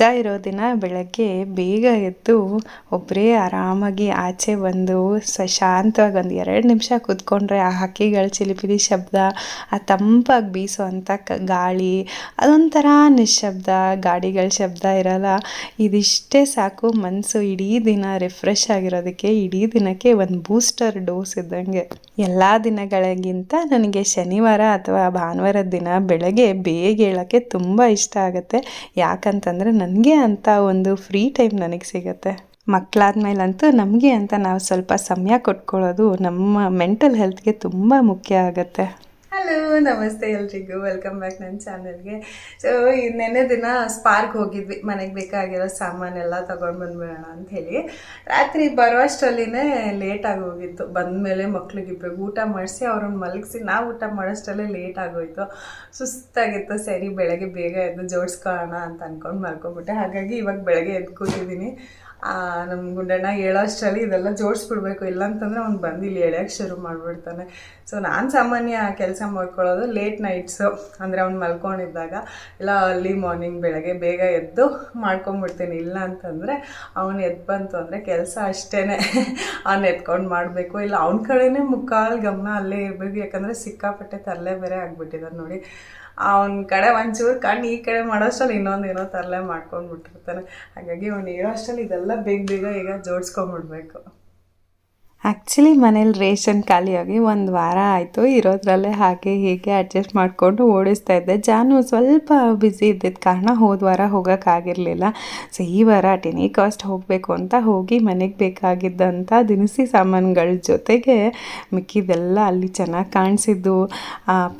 ರಜಾ ಇರೋ ದಿನ ಬೆಳಗ್ಗೆ ಬೇಗ ಎದ್ದು ಒಬ್ಬರೇ ಆರಾಮಾಗಿ ಆಚೆ ಬಂದು ಶಾಂತವಾಗಿ ಒಂದು ಎರಡು ನಿಮಿಷ ಕೂತ್ಕೊಂಡ್ರೆ ಆ ಹಕ್ಕಿಗಳ ಚಿಲಿಪಿಲಿ ಶಬ್ದ, ಆ ತಂಪಾಗಿ ಬೀಸುವಂಥ ಕ ಗಾಳಿ, ಅದೊಂಥರ ನಿಶಬ್ದ ಗಾಡಿಗಳ ಶಬ್ದ ಇರಲ್ಲ. ಇದಿಷ್ಟೇ ಸಾಕು ಮನಸ್ಸು ಇಡೀ ದಿನ ರಿಫ್ರೆಶ್ ಆಗಿರೋದಕ್ಕೆ ಇಡೀ ದಿನಕ್ಕೆ ಒಂದು ಬೂಸ್ಟರ್ ಡೋಸ್ ಇದ್ದಂಗೆ. ಎಲ್ಲ ದಿನಗಳಿಗಿಂತ ನನಗೆ ಶನಿವಾರ ಅಥವಾ ಭಾನುವಾರದ ದಿನ ಬೆಳಗ್ಗೆ ಬೇಗ ಏಳೋಕ್ಕೆ ತುಂಬ ಇಷ್ಟ ಆಗುತ್ತೆ. ಯಾಕಂತಂದರೆ ನನಗೆ ಅಂತ ಒಂದು ಫ್ರೀ ಟೈಮ್ ನನಗೆ ಸಿಗುತ್ತೆ. ಮಕ್ಕಳಾದ್ಮೇಲಂತೂ ನಮಗೆ ಅಂತ ನಾವು ಸ್ವಲ್ಪ ಸಮಯ ಕೊಟ್ಕೊಳ್ಳೋದು ನಮ್ಮ ಮೆಂಟಲ್ ಹೆಲ್ತ್ಗೆ ತುಂಬ ಮುಖ್ಯ ಆಗುತ್ತೆ. ಹಲೋ ನಮಸ್ತೆ ಎಲ್ರಿಗೂ. ವೆಲ್ಕಮ್ ಬ್ಯಾಕ್ ನನ್ನ ಚಾನಲ್ಗೆ ಸೊ ನೆನ್ನೆ ದಿನ ಸ್ಪಾರ್ಕ್ ಹೋಗಿದ್ವಿ. ಮನೆಗೆ ಬೇಕಾಗಿರೋ ಸಾಮಾನೆಲ್ಲ ತೊಗೊಂಡು ಬಂದ್ಬಿಡೋಣ ಹೇಳಿ. ರಾತ್ರಿ ಬರೋಷ್ಟರಲ್ಲಿನೇ ಲೇಟಾಗಿ ಹೋಗಿತ್ತು. ಬಂದಮೇಲೆ ಮಕ್ಳಿಗಿಬ್ರಿಗೆ ಊಟ ಮಾಡಿಸಿ ಅವ್ರನ್ನ ಮಲಗಿಸಿ, ನಾವು ಊಟ ಮಾಡೋಷ್ಟರಲ್ಲೇ ಲೇಟ್ ಆಗೋಯ್ತು ಸುಸ್ತಾಗಿತ್ತು. ಸರಿ, ಬೆಳಗ್ಗೆ ಬೇಗ ಎದ್ದು ಜೋಡಿಸ್ಕೊಳ್ಳೋಣ ಅಂತ ಅಂದ್ಕೊಂಡು ಮಲ್ಕೊಂಬಿಟ್ಟೆ ಹಾಗಾಗಿ ಇವಾಗ ಬೆಳಗ್ಗೆ ಎದ್ದು ಕೂತಿದ್ದೀನಿ. ನಮ್ಮ ಗುಂಡಣ್ಣ ಹೇಳೋಷ್ಟರಲ್ಲಿ ಇದೆಲ್ಲ ಜೋಡಿಸ್ಬಿಡ್ಬೇಕು, ಇಲ್ಲಾಂತಂದ್ರೆ ಅವ್ನು ಬಂದು ಇಲ್ಲಿ ಎಳೆಯೋಕ್ಕೆ ಶುರು ಮಾಡಿಬಿಡ್ತಾನೆ. ಸೊ ನಾನು ಸಾಮಾನ್ಯ ಕೆಲಸ ಮಾಡ್ಕೊಳ್ಳೋದು ಲೇಟ್ ನೈಟ್ಸು ಅಂದರೆ ಅವ್ನು ಮಲ್ಕೊಂಡಿದ್ದಾಗ, ಇಲ್ಲ ಅರ್ಲಿ ಮಾರ್ನಿಂಗ್ ಬೆಳಗ್ಗೆ ಬೇಗ ಎದ್ದು ಮಾಡ್ಕೊಂಬಿಡ್ತೀನಿ ಇಲ್ಲ ಅಂತಂದರೆ ಅವನು ಎದ್ದು ಬಂತು ಅಂದರೆ ಕೆಲಸ ಅಷ್ಟೇ ಅವ್ನು ಎತ್ಕೊಂಡು ಮಾಡಬೇಕು, ಇಲ್ಲ ಅವ್ನ ಕಡೆನೇ ಮುಕ್ಕಾಲು ಗಮನ ಅಲ್ಲೇ ಇರಬೇಕು, ಯಾಕಂದರೆ ಸಿಕ್ಕಾಪಟ್ಟೆ ತರಲೆ ಬೇರೆ ಆಗಿಬಿಟ್ಟಿದ್ದಾರೆ ನೋಡಿ. ಅವನ ಕಡೆ ಒಂಚೂರು ಕಣ್ಣು ಈ ಕಡೆ ಮಾಡೋಷ್ಟಲ್ಲಿ ಇನ್ನೊಂದು ಏನೋ ತರಲೆ ಮಾಡ್ಕೊಂಡು ಬಿಟ್ಟಿರ್ತಾನೆ ಹಾಗಾಗಿ ಅವ್ನು ಹೇಳೋಷ್ಟರಲ್ಲಿ ಇದೆಲ್ಲ ಬೇಗ ಬೇಗ ಈಗ ಜೋಡಿಸ್ಕೊಂಬಿಡ್ಬೇಕು. ಆ್ಯಕ್ಚುಲಿ ಮನೇಲಿ ರೇಷನ್ ಖಾಲಿಯಾಗಿ ಒಂದು ವಾರ ಆಯಿತು. ಇರೋದ್ರಲ್ಲೇ ಹಾಗೆ ಹೀಗೆ ಅಡ್ಜಸ್ಟ್ ಮಾಡಿಕೊಂಡು ಓಡಿಸ್ತಾ ಇದ್ದೆ. ಜಾನು ಸ್ವಲ್ಪ ಬ್ಯುಸಿ ಇದ್ದಿದ್ದ ಕಾರಣ ಹೋದ ವಾರ ಹೋಗೋಕ್ಕಾಗಿರಲಿಲ್ಲ ಸೊ ಈ ವಾರ ಟೆನಿ ಕಾಸ್ಟ್ ಹೋಗಬೇಕು ಅಂತ ಹೋಗಿ ಮನೆಗೆ ಬೇಕಾಗಿದ್ದಂಥ ದಿನಸಿ ಸಾಮಾನುಗಳ ಜೊತೆಗೆ ಮಿಕ್ಕಿದೆಲ್ಲ ಅಲ್ಲಿ ಚೆನ್ನಾಗಿ ಕಾಣಿಸಿದ್ದು.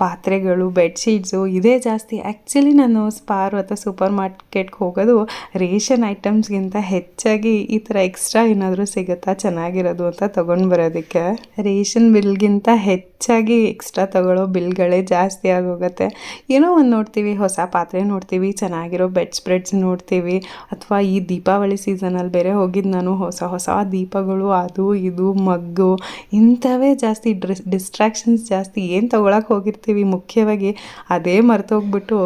ಪಾತ್ರೆಗಳು ಬೆಡ್ಶೀಟ್ಸು ಇದೇ ಜಾಸ್ತಿ. ಆ್ಯಕ್ಚುಲಿ ನಾನು ಸ್ಪಾರು ಅಥವಾ ಸೂಪರ್ ಮಾರ್ಕೆಟ್ಗೆ ಹೋಗೋದು ರೇಷನ್ ಐಟಮ್ಸ್ಗಿಂತ ಹೆಚ್ಚಾಗಿ ಈ ಥರ ಎಕ್ಸ್ಟ್ರಾ ಏನಾದರೂ ಸಿಗುತ್ತಾ ಚೆನ್ನಾಗಿರೋದು ಅಂತ ತಗೊ ತಗೊಂಡು ಬರೋದಕ್ಕೆ. ರೇಷನ್ ಬಿಲ್ಗಿಂತ ಹೆಚ್ಚಾಗಿ ಎಕ್ಸ್ಟ್ರಾ ತಗೊಳ್ಳೋ ಬಿಲ್ಗಳೇ ಜಾಸ್ತಿ ಆಗೋಗುತ್ತೆ. ಏನೋ ಒಂದು ನೋಡ್ತೀವಿ, ಹೊಸ ಪಾತ್ರೆ ನೋಡ್ತೀವಿ, ಚೆನ್ನಾಗಿರೋ ಬೆಡ್ ಸ್ಪ್ರೆಡ್ಸ್ ನೋಡ್ತೀವಿ, ಅಥವಾ ಈ ದೀಪಾವಳಿ ಸೀಸನಲ್ಲಿ ಬೇರೆ ಹೋಗಿದ್ದು ನಾನು ಹೊಸ ಹೊಸ ದೀಪಗಳು, ಅದು ಇದು, ಮಗ್ಗು, ಇಂಥವೇ ಜಾಸ್ತಿ ಡಿಸ್ಟ್ರಾಕ್ಷನ್ಸ್ ಜಾಸ್ತಿ ಏನು ತೊಗೊಳಕ್ಕೆ ಹೋಗಿರ್ತೀವಿ ಮುಖ್ಯವಾಗಿ ಅದೇ ಮರ್ತೋಗ್ಬಿಟ್ಟು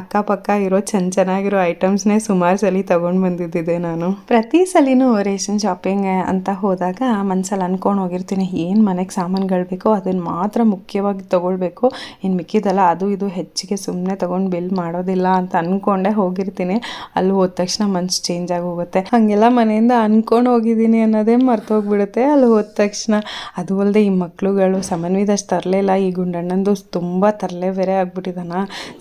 ಅಕ್ಕಪಕ್ಕ ಇರೋ ಚೆನ್ನ ಚೆನ್ನಾಗಿರೋ ಐಟಮ್ಸ್ನೇ ಸುಮಾರು ಸಲ ತೊಗೊಂಡು ಬಂದಿದ್ದಿದೆ ನಾನು. ಪ್ರತಿ ಸಲಿನೂ ರೇಷನ್ ಶಾಪಿಂಗ್ ಅಂತ ಹೋದಾಗ ಮನ್ಸಲ್ಲಿ ಅನ್ಕೊಂಡು ಹೋಗಿರ್ತೀನಿ. ಏನು ಮನೆಗೆ ಸಾಮಾನುಗಳು ಬೇಕೋ ಅದನ್ನು ಮಾತ್ರ ಮುಖ್ಯವಾಗಿ ತೊಗೊಳ್ಬೇಕು. ಇನ್ನು ಮಿಕ್ಕಿದಲ್ಲ ಅದು ಇದು ಹೆಚ್ಚಿಗೆ ಸುಮ್ಮನೆ ತೊಗೊಂಡು ಬಿಲ್ ಮಾಡೋದಿಲ್ಲ ಅಂತ ಅಂದ್ಕೊಂಡೇ ಹೋಗಿರ್ತೀನಿ. ಅಲ್ಲಿ ಹೋದ ತಕ್ಷಣ ಮನ್ಸು ಚೇಂಜ್ ಆಗಿ ಹೋಗುತ್ತೆ ಹಾಗೆಲ್ಲ ಮನೆಯಿಂದ ಅಂದ್ಕೊಂಡು ಹೋಗಿದ್ದೀನಿ ಅನ್ನೋದೇ ಮರ್ತೋಗ್ಬಿಡುತ್ತೆ ಅಲ್ಲಿ ಹೋದ ತಕ್ಷಣ ಅದು ಅಲ್ಲದೆ ಈ ಮಕ್ಳುಗಳು ಸಮನ್ವಿದಷ್ಟು ತರಲಿಲ್ಲ ಈ ಗುಂಡಣ್ಣಂದು ತುಂಬ ತರಲೆ ಬೇರೆ ಆಗ್ಬಿಟ್ಟಿದಾನ.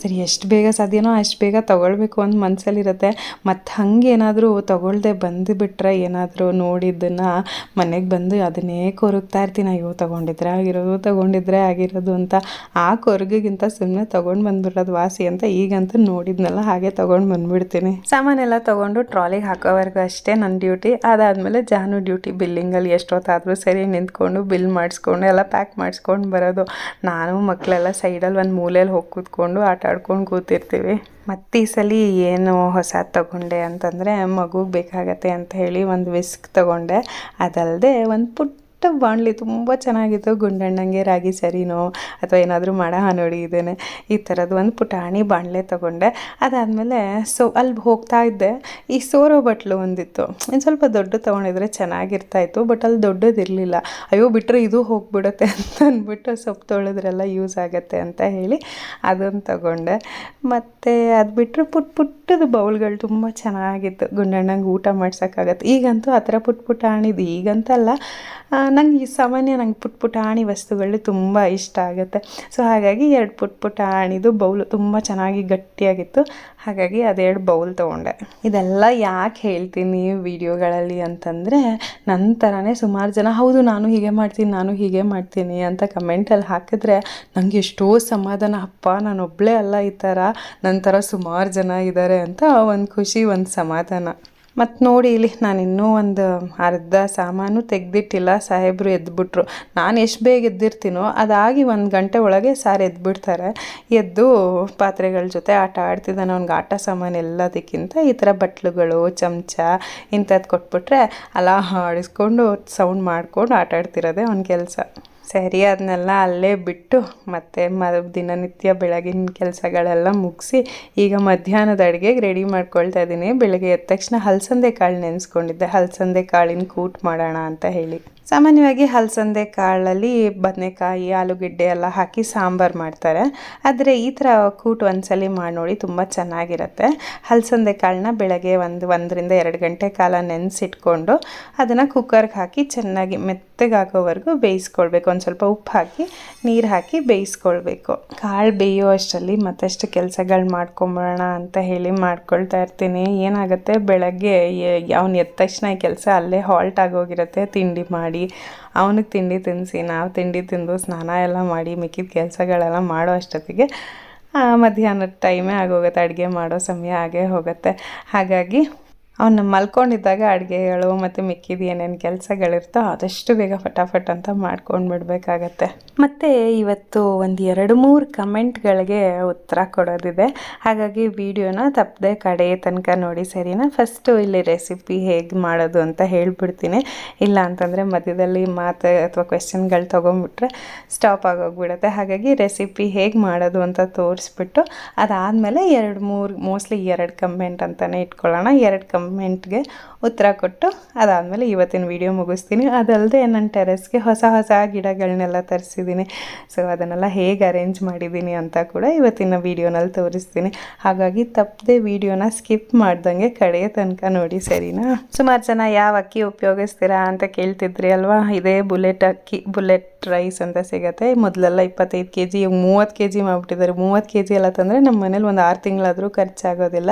ಸರಿ, ಎಷ್ಟು ಬೇಗ ಸಾಧ್ಯನೋ ಅಷ್ಟು ಬೇಗ ತೊಗೊಳ್ಬೇಕು ಅಂತ ಮನಸ್ಸಲ್ಲಿರುತ್ತೆ ಮತ್ತು ಹಂಗೇನಾದರೂ ತೊಗೊಳ್ದೆ ಬಂದುಬಿಟ್ರೆ ಏನಾದರೂ ನೋಡಿದ್ದನ್ನು ಮನೆಗೆ ಬಂದು ಅದನ್ನೇ ಕೊರಗ್ತಾ ಇರ್ತೀನಿ. ಅಯ್ಯೋ, ತೊಗೊಂಡಿದ್ರೆ ಆಗಿರೋದು ತೊಗೊಂಡಿದ್ರೆ ಆಗಿರೋದು ಅಂತ ಆ ಕೊರಗಿಗಿಂತ ಸುಮ್ಮನೆ ತೊಗೊಂಡು ಬಂದ್ಬಿಡೋದು ವಾಸಿ ಅಂತ ಈಗಂತೂ ನೋಡಿದ್ನಲ್ಲ, ಹಾಗೆ ತೊಗೊಂಡು ಬಂದ್ಬಿಡ್ತೀನಿ. ಸಾಮಾನೆಲ್ಲ ತೊಗೊಂಡು ಟ್ರಾಲಿಗೆ ಹಾಕೋವರೆಗೂ ಅಷ್ಟೇ ನನ್ನ ಡ್ಯೂಟಿ. ಅದಾದಮೇಲೆ ಜಾನು ಡ್ಯೂಟಿ ಬಿಲ್ಲಿಂಗಲ್ಲಿ ಎಷ್ಟೊತ್ತಾದರೂ ಸರಿ ನಿಂತ್ಕೊಂಡು ಬಿಲ್ ಮಾಡಿಸ್ಕೊಂಡು, ಎಲ್ಲ ಪ್ಯಾಕ್ ಮಾಡಿಸ್ಕೊಂಡು ಬರೋದು. ನಾನು ಮಕ್ಕಳೆಲ್ಲ ಸೈಡಲ್ಲಿ ಒಂದು ಮೂಲೆಯಲ್ಲಿ ಹೋಗಿ ಕೂತ್ಕೊಂಡು ಆಟ ಆಡ್ಕೊಂಡು ಕೂತಿರ್ತೀವಿ. ಮತ್ತು ಈ ಸಲ ಏನು ಹೊಸ ತಗೊಂಡೆ ಅಂತಂದರೆ ಮಗುಗೆ ಬೇಕಾಗತ್ತೆ ಅಂತ ಹೇಳಿ ಒಂದು ವಿಸ್ಕ್ ತಗೊಂಡೆ. ಅದಲ್ಲದೆ ಒಂದು ಪುಟ್ಟ ಬಾಣಲಿ ತುಂಬ ಚೆನ್ನಾಗಿತ್ತು. ಗುಂಡಣ್ಣಂಗೆ ರಾಗಿ ಸರಿನೋ ಅಥವಾ ಏನಾದರೂ ಮಾಡೋ ನೋಡಿ ಇದ್ದೇನೆ ಈ ಥರದ್ದು ಒಂದು ಪುಟಾಣಿ ಬಾಣಲೆ ತೊಗೊಂಡೆ. ಅದಾದಮೇಲೆ ಸೊ, ಅಲ್ಲಿ ಹೋಗ್ತಾ ಇದ್ದೆ. ಈ ಸೋರೋ ಬಟ್ಲು ಒಂದಿತ್ತು. ಇನ್ನು ಸ್ವಲ್ಪ ದೊಡ್ಡ ತೊಗೊಂಡಿದ್ರೆ ಚೆನ್ನಾಗಿರ್ತಾಯಿತ್ತು ಬಟ್ ಅಲ್ಲಿ ದೊಡ್ಡದಿರಲಿಲ್ಲ. ಅಯ್ಯೋ ಬಿಟ್ಟರೆ ಇದು ಹೋಗ್ಬಿಡುತ್ತೆ ಅಂತ ಅಂದ್ಬಿಟ್ಟು ಸೊಪ್ಪು ತೊಳೆದ್ರೆಲ್ಲ ಯೂಸ್ ಆಗುತ್ತೆ ಅಂತ ಹೇಳಿ ಅದನ್ನು ತಗೊಂಡೆ. ಮತ್ತು ಅದು ಬಿಟ್ಟರೆ ಪುಟ್ ಪುಟ್ಟದು ಬೌಲ್ಗಳು ತುಂಬ ಚೆನ್ನಾಗಿತ್ತು. ಗುಂಡಣ್ಣಂಗೆ ಊಟ ಮಾಡ್ಸೋಕ್ಕಾಗತ್ತೆ. ಈಗಂತೂ ಆ ಥರ ಪುಟ್ ಪುಟಾಣಿದು ಈಗಂತಲ್ಲ. ನಂಗೆ ಈ ಸಾಮಾನ್ಯ ನಂಗೆ ಪುಟ್ ಪುಟಾಣಿ ವಸ್ತುಗಳು ತುಂಬ ಇಷ್ಟ ಆಗುತ್ತೆ. ಸೊ ಹಾಗಾಗಿ ಎರಡು ಪುಟ್ ಪುಟಾಣಿದು ಬೌಲು ತುಂಬ ಚೆನ್ನಾಗಿ ಗಟ್ಟಿಯಾಗಿತ್ತು. ಹಾಗಾಗಿ ಅದೆರಡು ಬೌಲ್ ತೊಗೊಂಡೆ. ಇದೆಲ್ಲ ಯಾಕೆ ಹೇಳ್ತೀನಿ ವೀಡಿಯೋಗಳಲ್ಲಿ ಅಂತಂದರೆ ನನ್ನ ಸುಮಾರು ಜನ, ಹೌದು, ನಾನು ಹೀಗೆ ಮಾಡ್ತೀನಿ, ನಾನು ಹೀಗೆ ಮಾಡ್ತೀನಿ ಅಂತ ಕಮೆಂಟಲ್ಲಿ ಹಾಕಿದ್ರೆ ನನಗೆ ಎಷ್ಟೋ ಸಮಾಧಾನ, ಅಪ್ಪ ನಾನೊಬ್ಬಳೇ ಅಲ್ಲ ಈ ಥರ ನನ್ನ ಥರ ಸುಮಾರು ಜನ ಇದ್ದಾರೆ ಅಂತ ಒಂದು ಖುಷಿ, ಒಂದು ಸಮಾಧಾನ. ಮತ್ತು ನೋಡಿ ಇಲ್ಲಿ ನಾನು ಇನ್ನೂ ಒಂದು ಅರ್ಧ ಸಾಮಾನು ತೆಗೆದಿಟ್ಟಿಲ್ಲ. ಸಾಹೇಬರು ಎದ್ಬಿಟ್ರು. ನಾನು ಎಷ್ಟು ಬೇಗ ಎದ್ದಿರ್ತೀನೋ ಅದಾಗಿ ಒಂದು ಗಂಟೆ ಒಳಗೆ ಸಾರು ಎದ್ಬಿಡ್ತಾರೆ. ಎದ್ದು ಪಾತ್ರೆಗಳ ಜೊತೆ ಆಟ ಆಡ್ತಿದ್ದಾನೆ ಅವ್ನಿಗೆ ಆಟ ಸಾಮಾನು ಎಲ್ಲದಕ್ಕಿಂತ ಈ ಥರ ಬಟ್ಲುಗಳು, ಚಮಚ ಇಂಥದ್ದು ಕೊಟ್ಬಿಟ್ರೆ ಅಲ್ಲ ಆಡಿಸ್ಕೊಂಡು ಸೌಂಡ್ ಮಾಡ್ಕೊಂಡು ಆಟ ಆಡ್ತಿರೋದೆ ಅವ್ನ ಕೆಲಸ. ಸರಿ ಅದನ್ನೆಲ್ಲ ಅಲ್ಲೇ ಬಿಟ್ಟು ಮತ್ತೆ ಮ, ದಿನನಿತ್ಯ ಬೆಳಗಿನ ಕೆಲಸಗಳೆಲ್ಲ ಮುಗಿಸಿ ಈಗ ಮಧ್ಯಾಹ್ನದ ಅಡುಗೆಗೆ ರೆಡಿ ಮಾಡ್ಕೊಳ್ತಾ ಇದ್ದೀನಿ ಬೆಳಗ್ಗೆ ಎದ್ದ ತಕ್ಷಣ ಹಲಸಂದೆ ಕಾಳು ನೆನೆಸ್ಕೊಂಡಿದ್ದೆ. ಹಲಸಂದೆ ಕಾಳಿನ ಕೂಟ್ ಮಾಡೋಣ ಅಂತ ಹೇಳಿ. ಸಾಮಾನ್ಯವಾಗಿ ಹಲಸಂದೆ ಕಾಳಲ್ಲಿ ಬದನೆಕಾಯಿ, ಆಲೂಗಡ್ಡೆ ಎಲ್ಲ ಹಾಕಿ ಸಾಂಬಾರು ಮಾಡ್ತಾರೆ. ಆದರೆ ಈ ಥರ ಕೂಟ್ ಒಂದ್ಸಲಿ ಮಾಡಿ ನೋಡಿ ತುಂಬ ಚೆನ್ನಾಗಿರುತ್ತೆ. ಹಲಸಂದೆ ಕಾಳನ್ನ ಬೆಳಗ್ಗೆ ಒಂದು, ಒಂದರಿಂದ ಎರಡು ಗಂಟೆ ಕಾಲ ನೆನೆಸಿಟ್ಕೊಂಡು ಅದನ್ನು ಕುಕ್ಕರ್ಗೆ ಹಾಕಿ ಚೆನ್ನಾಗಿ ಮೆತ್ತಗಾಗೋವರೆಗೂ ಬೇಯಿಸ್ಕೊಳ್ಬೇಕು. ಒಂದು ಸ್ವಲ್ಪ ಉಪ್ಪು ಹಾಕಿ, ನೀರು ಹಾಕಿ ಬೇಯಿಸ್ಕೊಳ್ಬೇಕು. ಕಾಳು ಬೇಯೋ ಅಷ್ಟರಲ್ಲಿ ಮತ್ತಷ್ಟು ಕೆಲಸಗಳು ಮಾಡ್ಕೊಂಬೋಣ ಅಂತ ಹೇಳಿ ಮಾಡ್ಕೊಳ್ತಾ ಇರ್ತೀನಿ. ಏನಾಗುತ್ತೆ? ಬೆಳಗ್ಗೆ ಅವ್ನು ಎದ್ದ ತಕ್ಷಣ ಕೆಲಸ ಅಲ್ಲೇ ಹಾಲ್ಟ್ ಆಗೋಗಿರುತ್ತೆ. ತಿಂಡಿ ಮಾಡಿ, ಅವನಿಗೆ ತಿಂಡಿ ತಿನ್ನಿಸಿ ನಾವು ತಿಂಡಿ ತಿಂದು ಸ್ನಾನ ಎಲ್ಲ ಮಾಡಿ, ಮಿಕ್ಕಿದ ಕೆಲಸಗಳೆಲ್ಲ ಮಾಡೋ ಅಷ್ಟೊತ್ತಿಗೆ ಮಧ್ಯಾಹ್ನದ ಟೈಮೇ ಆಗೋಗುತ್ತೆ. ಅಡುಗೆ ಮಾಡೋ ಸಮಯ ಆಗೇ ಹೋಗುತ್ತೆ. ಹಾಗಾಗಿ ಅವನ್ನ ಮಲ್ಕೊಂಡಿದ್ದಾಗ ಅಡುಗೆಗಳು ಮತ್ತು ಮಿಕ್ಕಿದ ಏನೇನು ಕೆಲಸಗಳಿರ್ತೋ ಆದಷ್ಟು ಬೇಗ ಫಟಾಫಟ್ ಅಂತ ಮಾಡ್ಕೊಂಡು ಬಿಡಬೇಕಾಗತ್ತೆ. ಮತ್ತು ಇವತ್ತು ಒಂದು ಎರಡು ಮೂರು ಕಮೆಂಟ್ಗಳಿಗೆ ಉತ್ತರ ಕೊಡೋದಿದೆ. ಹಾಗಾಗಿ ವಿಡಿಯೋನ ತಪ್ಪದೆ ಕಡೆ ತನಕ ನೋಡಿ ಸರಿನಾ? ಫಸ್ಟು ಇಲ್ಲಿ ರೆಸಿಪಿ ಹೇಗೆ ಮಾಡೋದು ಅಂತ ಹೇಳ್ಬಿಡ್ತೀನಿ. ಇಲ್ಲ ಅಂತಂದರೆ ಮಧ್ಯದಲ್ಲಿ ಮಾತು ಅಥವಾ ಕ್ವೆಶನ್ಗಳು ತೊಗೊಂಬಿಟ್ರೆ ಸ್ಟಾಪ್ ಆಗೋಗ್ಬಿಡುತ್ತೆ. ಹಾಗಾಗಿ ರೆಸಿಪಿ ಹೇಗೆ ಮಾಡೋದು ಅಂತ ತೋರಿಸ್ಬಿಟ್ಟು ಅದಾದಮೇಲೆ ಎರಡು ಮೂರು ಮೋಸ್ಟ್ಲಿ ಎರಡು ಕಮೆಂಟ್ ಅಂತಲೇ ಇಟ್ಕೊಳ್ಳೋಣ. ಎರಡು ಕಮೆಂಟ್ಗೆ ಉತ್ತರ ಕೊಟ್ಟು ಅದಾದಮೇಲೆ ಇವತ್ತಿನ ವಿಡಿಯೋ ಮುಗಿಸ್ತೀನಿ. ಅದಲ್ಲದೆ ನನ್ನ ಟೆರೆಸ್ಗೆ ಹೊಸ ಹೊಸ ಗಿಡಗಳನ್ನೆಲ್ಲ ತರಿಸಿದ್ದೀನಿ ಸೊ ಅದನ್ನೆಲ್ಲ ಹೇಗೆ ಅರೇಂಜ್ ಮಾಡಿದ್ದೀನಿ ಅಂತ ಕೂಡ ಇವತ್ತಿನ ವಿಡಿಯೋನಲ್ಲಿ ತೋರಿಸ್ತೀನಿ. ಹಾಗಾಗಿ ತಪ್ಪದೆ ವಿಡಿಯೋನ ಸ್ಕಿಪ್ ಮಾಡ್ದಂಗೆ ಕಡೆಯ ತನಕ ನೋಡಿ, ಸರಿನಾ? ಸುಮಾರು ಜನ ಯಾವ ಅಕ್ಕಿ ಉಪಯೋಗಿಸ್ತೀರಾ ಅಂತ ಕೇಳ್ತಿದ್ರಿ ಅಲ್ವಾ? ಇದೇ ಬುಲೆಟ್ ಅಕ್ಕಿ, ಬುಲೆಟ್ ರೈಸ್ ಅಂತ ಸಿಗುತ್ತೆ. ಮೊದಲೆಲ್ಲ ಇಪ್ಪತ್ತೈದು ಕೆ ಜಿ ಮೂವತ್ತು ಕೆ ಜಿ ಮಾಡಿಬಿಟ್ಟಿದ್ದಾರೆ. ಮೂವತ್ತು ಕೆ ಜಿ ಎಲ್ಲ ತಂದರೆ ನಮ್ಮ ಮನೇಲಿ ಒಂದು ಆರು ತಿಂಗಳಾದರೂ ಖರ್ಚಾಗೋದಿಲ್ಲ.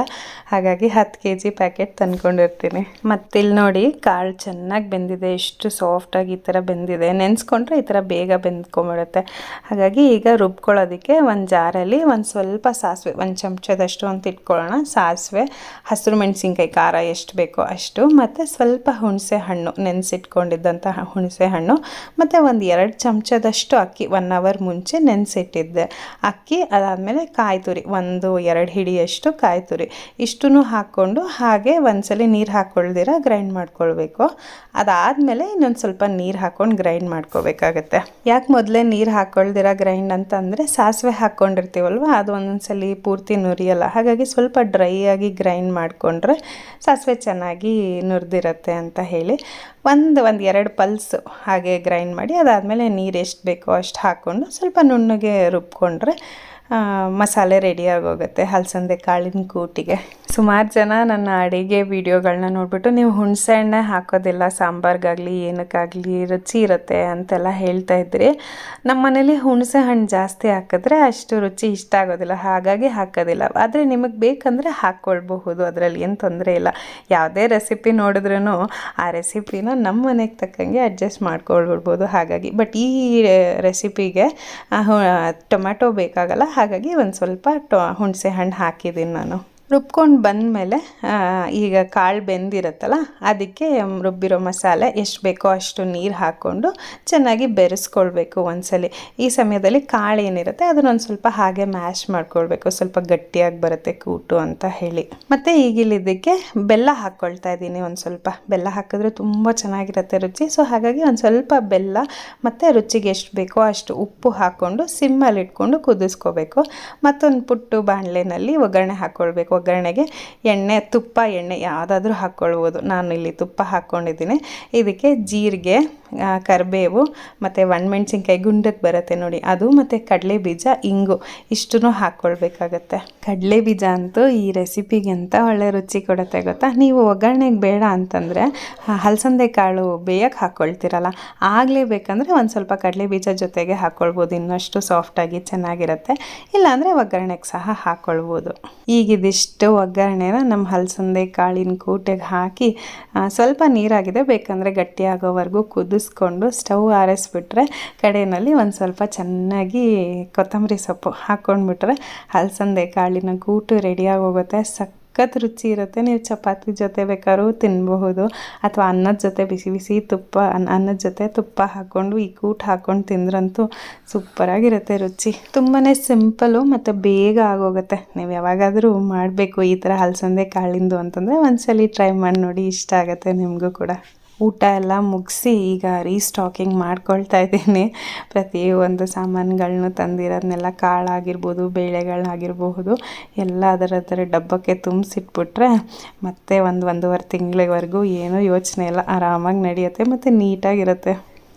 ಹಾಗಾಗಿ ಹತ್ತು ಕೆ ಜಿ ಪ್ಯಾಕೆಟ್ ತಂದ್ಕೊಂಡಿರ್ತೀನಿ ಮತ್ತಿಲ್ಲಿ ನೋಡಿ ಕಾಳು ಚೆನ್ನಾಗಿ ಬೆಂದಿದೆ. ಎಷ್ಟು ಸಾಫ್ಟಾಗಿ ಈ ಥರ ಬೆಂದಿದೆ. ನೆನೆಸ್ಕೊಂಡ್ರೆ ಈ ಥರ ಬೇಗ ಬೆಂದ್ಕೊಂಬಿಡುತ್ತೆ. ಹಾಗಾಗಿ ಈಗ ರುಬ್ಕೊಳ್ಳೋದಕ್ಕೆ ಒಂದು ಜಾರಲ್ಲಿ ಒಂದು ಸ್ವಲ್ಪ ಸಾಸಿವೆ, ಒಂದು ಚಮಚದಷ್ಟು ಅಂತ ಇಟ್ಕೊಳ್ಳೋಣ. ಸಾಸಿವೆ, ಹಸಿರು ಮೆಣಸಿನ್ಕಾಯಿ, ಖಾರ ಎಷ್ಟು ಬೇಕೋ ಅಷ್ಟು. ಮತ್ತು ಸ್ವಲ್ಪ ಹುಣಸೆ ಹಣ್ಣು ನೆನೆಸಿಟ್ಕೊಂಡಿದ್ದಂಥ ಹುಣಸೆ ಹಣ್ಣು. ಮತ್ತು ಒಂದು ಎರಡು ಚಮಚದಷ್ಟು ಅಕ್ಕಿ ಒನ್ ಅವರ್ ಮುಂಚೆ ನೆನೆಸಿಟ್ಟಿದ್ದೆ. ಅಕ್ಕಿ ಅದಾದಮೇಲೆ ಕಾಯಿ ತುರಿ ಒಂದು, ಎರಡು ಹಿಡಿಯಷ್ಟು ಕಾಯಿ ತುರಿ ಇಷ್ಟೂ ಹಾಕ್ಕೊಂಡು ಹಾಗೆ ಒಂದ್ಸಲಿ ನೀರು ಹಾಕ್ಕೊಳ್ದಿರ ಗ್ರೈಂಡ್ ಮಾಡ್ಕೊಳ್ಬೇಕು. ಅದಾದಮೇಲೆ ಇನ್ನೊಂದು ಸ್ವಲ್ಪ ನೀರು ಹಾಕ್ಕೊಂಡು ಗ್ರೈಂಡ್ ಮಾಡ್ಕೋಬೇಕಾಗತ್ತೆ. ಯಾಕೆ ಮೊದಲೇ ನೀರು ಹಾಕ್ಕೊಳ್ದಿರ ಗ್ರೈಂಡ್ ಅಂತಂದರೆ ಸಾಸಿವೆ ಹಾಕ್ಕೊಂಡಿರ್ತೀವಲ್ವ ಅದು ಒಂದೊಂದ್ಸಲಿ ಪೂರ್ತಿ ನುರಿಯಲ್ಲ. ಹಾಗಾಗಿ ಸ್ವಲ್ಪ ಡ್ರೈ ಆಗಿ ಗ್ರೈಂಡ್ ಮಾಡಿಕೊಂಡ್ರೆ ಸಾಸಿವೆ ಚೆನ್ನಾಗಿ ನುರಿದಿರತ್ತೆ ಅಂತ ಹೇಳಿ ಒಂದು ಒಂದು ಎರಡು ಪಲ್ಸು ಹಾಗೆ ಗ್ರೈಂಡ್ ಮಾಡಿ ಅದಾದಮೇಲೆ ನೀರು ಎಷ್ಟು ಬೇಕೋ ಅಷ್ಟು ಹಾಕ್ಕೊಂಡು ಸ್ವಲ್ಪ ನುಣ್ಣಗೆ ರುಬ್ಕೊಂಡ್ರೆ ಮಸಾಲೆ ರೆಡಿಯಾಗೋಗುತ್ತೆ ಹಲಸಂದೆ ಕಾಳಿನ ಕೂಟಿಗೆ ಸುಮಾರು ಜನ ನನ್ನ ಅಡುಗೆ ವೀಡಿಯೋಗಳನ್ನ ನೋಡ್ಬಿಟ್ಟು ನೀವು ಹುಣಸೆ ಹಣ್ಣೆ ಹಾಕೋದಿಲ್ಲ, ಸಾಂಬಾರ್ಗಾಗಲಿ, ಏನಕ್ಕಾಗಲಿ, ರುಚಿ ಇರುತ್ತೆ ಅಂತೆಲ್ಲ ಹೇಳ್ತಾ ಇದ್ರಿ. ನಮ್ಮ ಮನೇಲಿ ಹುಣಸೆ ಹಣ್ಣು ಜಾಸ್ತಿ ಹಾಕಿದ್ರೆ ಅಷ್ಟು ರುಚಿ ಇಷ್ಟ ಆಗೋದಿಲ್ಲ, ಹಾಗಾಗಿ ಹಾಕೋದಿಲ್ಲ. ಆದರೆ ನಿಮಗೆ ಬೇಕಂದರೆ ಹಾಕ್ಕೊಳ್ಬಹುದು ಅದರಲ್ಲಿ ಏನು ತೊಂದರೆ ಇಲ್ಲ. ಯಾವುದೇ ರೆಸಿಪಿ ನೋಡಿದ್ರೂ ಆ ರೆಸಿಪಿನ ನಮ್ಮ ಮನೆಗೆ ತಕ್ಕಂಗೆ ಅಡ್ಜಸ್ಟ್ ಮಾಡ್ಕೊಳ್ಬಿಡ್ಬೋದು ಹಾಗಾಗಿ. ಬಟ್ ಈ ರೆಸಿಪಿಗೆ ಟೊಮ್ಯಾಟೊ ಬೇಕಾಗಲ್ಲ ಹಾಗಾಗಿ ಒಂದು ಸ್ವಲ್ಪ ಟೊ ಹುಣಸೆ ಹಣ್ಣು ಹಾಕಿದ್ದೀನಿ ನಾನು. ರುಬ್ಕೊಂಡು ಬಂದಮೇಲೆ ಈಗ ಕಾಳು ಬೆಂದಿರುತ್ತಲ್ಲ, ಅದಕ್ಕೆ ರುಬ್ಬಿರೋ ಮಸಾಲೆ ಎಷ್ಟು ಬೇಕೋ ಅಷ್ಟು ನೀರು ಹಾಕ್ಕೊಂಡು ಚೆನ್ನಾಗಿ ಬೆರೆಸ್ಕೊಳ್ಬೇಕು ಒಂದ್ಸಲಿ. ಈ ಸಮಯದಲ್ಲಿ ಕಾಳು ಏನಿರುತ್ತೆ ಅದನ್ನೊಂದು ಸ್ವಲ್ಪ ಹಾಗೆ ಮ್ಯಾಶ್ ಮಾಡ್ಕೊಳ್ಬೇಕು, ಸ್ವಲ್ಪ ಗಟ್ಟಿಯಾಗಿ ಬರುತ್ತೆ ಕೂಟು ಅಂತ ಹೇಳಿ. ಮತ್ತು ಈಗಿಲ್ಲಿದ್ದಕ್ಕೆ ಬೆಲ್ಲ ಹಾಕ್ಕೊಳ್ತಾ ಇದ್ದೀನಿ, ಒಂದು ಸ್ವಲ್ಪ. ಬೆಲ್ಲ ಹಾಕಿದ್ರೆ ತುಂಬ ಚೆನ್ನಾಗಿರುತ್ತೆ ರುಚಿ. ಸೊ ಹಾಗಾಗಿ ಒಂದು ಸ್ವಲ್ಪ ಬೆಲ್ಲ ಮತ್ತು ರುಚಿಗೆ ಎಷ್ಟು ಬೇಕೋ ಅಷ್ಟು ಉಪ್ಪು ಹಾಕ್ಕೊಂಡು ಸಿಮ್ಮಲ್ಲಿ ಇಟ್ಕೊಂಡು ಕುದಿಸ್ಕೋಬೇಕು. ಮತ್ತೊಂದು ಪುಟ್ಟು ಬಾಣಲೆನಲ್ಲಿ ಒಗ್ಗರಣೆ ಹಾಕ್ಕೊಳ್ಬೇಕು ಒಗ್ಗರಣೆಗೆ ಎಣ್ಣೆ ತುಪ್ಪ ಎಣ್ಣೆ ಯಾವುದಾದ್ರೂ ಹಾಕ್ಕೊಳ್ಬೋದು. ನಾನು ಇಲ್ಲಿ ತುಪ್ಪ ಹಾಕ್ಕೊಂಡಿದ್ದೀನಿ. ಇದಕ್ಕೆ ಜೀರಿಗೆ ಕರಿಬೇವು, ಮತ್ತು ಒಣಮೆಣ್ಸಿನ್ಕಾಯಿ ಗುಂಡಕ್ಕೆ ಬರುತ್ತೆ ನೋಡಿ. ಅದು ಮತ್ತು ಕಡಲೆ ಬೀಜ, ಇಂಗು. ಇಷ್ಟೂ ಹಾಕ್ಕೊಳ್ಬೇಕಾಗತ್ತೆ. ಕಡಲೆ ಬೀಜ ಅಂತೂ ಈ ರೆಸಿಪಿಗೆ ಅಂತ ಒಳ್ಳೆ ರುಚಿ ಕೊಡುತ್ತೆ ಗೊತ್ತಾ? ನೀವು ಒಗ್ಗರಣೆಗೆ ಬೇಡ ಅಂತಂದರೆ ಹಲಸಂದೆ ಕಾಳು ಬೇಯಕ್ಕೆ ಹಾಕ್ಕೊಳ್ತೀರಲ್ಲ ಆಗಲೇ ಬೇಕಂದರೆ ಒಂದು ಸ್ವಲ್ಪ ಕಡಲೆ ಬೀಜ ಜೊತೆಗೆ ಹಾಕ್ಕೊಳ್ಬೋದು ಇನ್ನಷ್ಟು ಸಾಫ್ಟಾಗಿ ಚೆನ್ನಾಗಿರುತ್ತೆ. ಇಲ್ಲಾಂದರೆ ಒಗ್ಗರಣೆಗೆ ಸಹ ಹಾಕ್ಕೊಳ್ಬೋದು ಈಗಿದಿಷ್ಟು ಒಗ್ಗರಣೆನ ನಮ್ಮ ಹಲಸಂದೆ ಕಾಳಿನ ಕೂಟೆಗೆ ಹಾಕಿ ಸ್ವಲ್ಪ ನೀರಾಗಿದೆ. ಬೇಕಂದರೆ ಗಟ್ಟಿ ಆಗೋವರೆಗೂ ಕುದಿಸ್ಕೊಂಡು ಸ್ಟವ್ ಆರಿಸ್ಬಿಟ್ರೆ ಕಡೆಯಲ್ಲಿ ಒಂದು ಸ್ವಲ್ಪ ಚೆನ್ನಾಗಿ ಕೊತ್ತಂಬರಿ ಸೊಪ್ಪು ಹಾಕ್ಕೊಂಡ್ಬಿಟ್ರೆ ಹಲಸಂದೆ, ಕಾಳಿನ ಕೂಟು ರೆಡಿಯಾಗಿ ಹೋಗುತ್ತೆ ಸಖತ್ ರುಚಿ ಇರುತ್ತೆ. ನೀವು ಚಪಾತಿ ಜೊತೆ ಬೇಕಾದ್ರೂ ತಿನ್ನಬಹುದು ಅಥವಾ ಅನ್ನದ ಜೊತೆ ಬಿಸಿ ಬಿಸಿ ತುಪ್ಪ, ಅನ್ನ, ಅನ್ನದ ಜೊತೆ ತುಪ್ಪ ಹಾಕ್ಕೊಂಡು ಈ ಕೂಟ್ ಹಾಕ್ಕೊಂಡು ತಿಂದ್ರಂತೂ ಸೂಪರಾಗಿರುತ್ತೆ ರುಚಿ. ತುಂಬಾ ಸಿಂಪಲು ಮತ್ತು ಬೇಗ ಆಗೋಗುತ್ತೆ. ನೀವು ಯಾವಾಗಾದರೂ ಮಾಡಬೇಕು ಈ ಥರ ಹಲಸಂದೆ, ಕಾಳಿಂದು ಅಂತಂದರೆ ಒಂದ್ಸಲಿ ಟ್ರೈ ಮಾಡಿ ನೋಡಿ, ಇಷ್ಟ ಆಗುತ್ತೆ ನಿಮಗೂ ಕೂಡ. ಊಟ ಎಲ್ಲ ಮುಗಿಸಿ ಈಗ ರೀಸ್ಟಾಕಿಂಗ್ ಮಾಡ್ಕೊಳ್ತಾ ಇದ್ದೀನಿ. ಪ್ರತಿಯೊಂದು ಸಾಮಾನುಗಳನ್ನು ತಂದಿರೋದನ್ನೆಲ್ಲ ಕಾಳಾಗಿರ್ಬೋದು ಬೇಳೆಗಳಾಗಿರಬಹುದು ಎಲ್ಲ ಅದರ ಅದರ ಡಬ್ಬಕ್ಕೆ ತುಂಬಿಸಿಟ್ಬಿಟ್ರೆ ಮತ್ತೆ ಒಂದು ಒಂದೂವರೆ ತಿಂಗಳಿವರೆಗೂ ಏನೂ ಯೋಚನೆ ಇಲ್ಲ. ಆರಾಮಾಗಿ ನಡೆಯುತ್ತೆ ಮತ್ತು ನೀಟಾಗಿರುತ್ತೆ.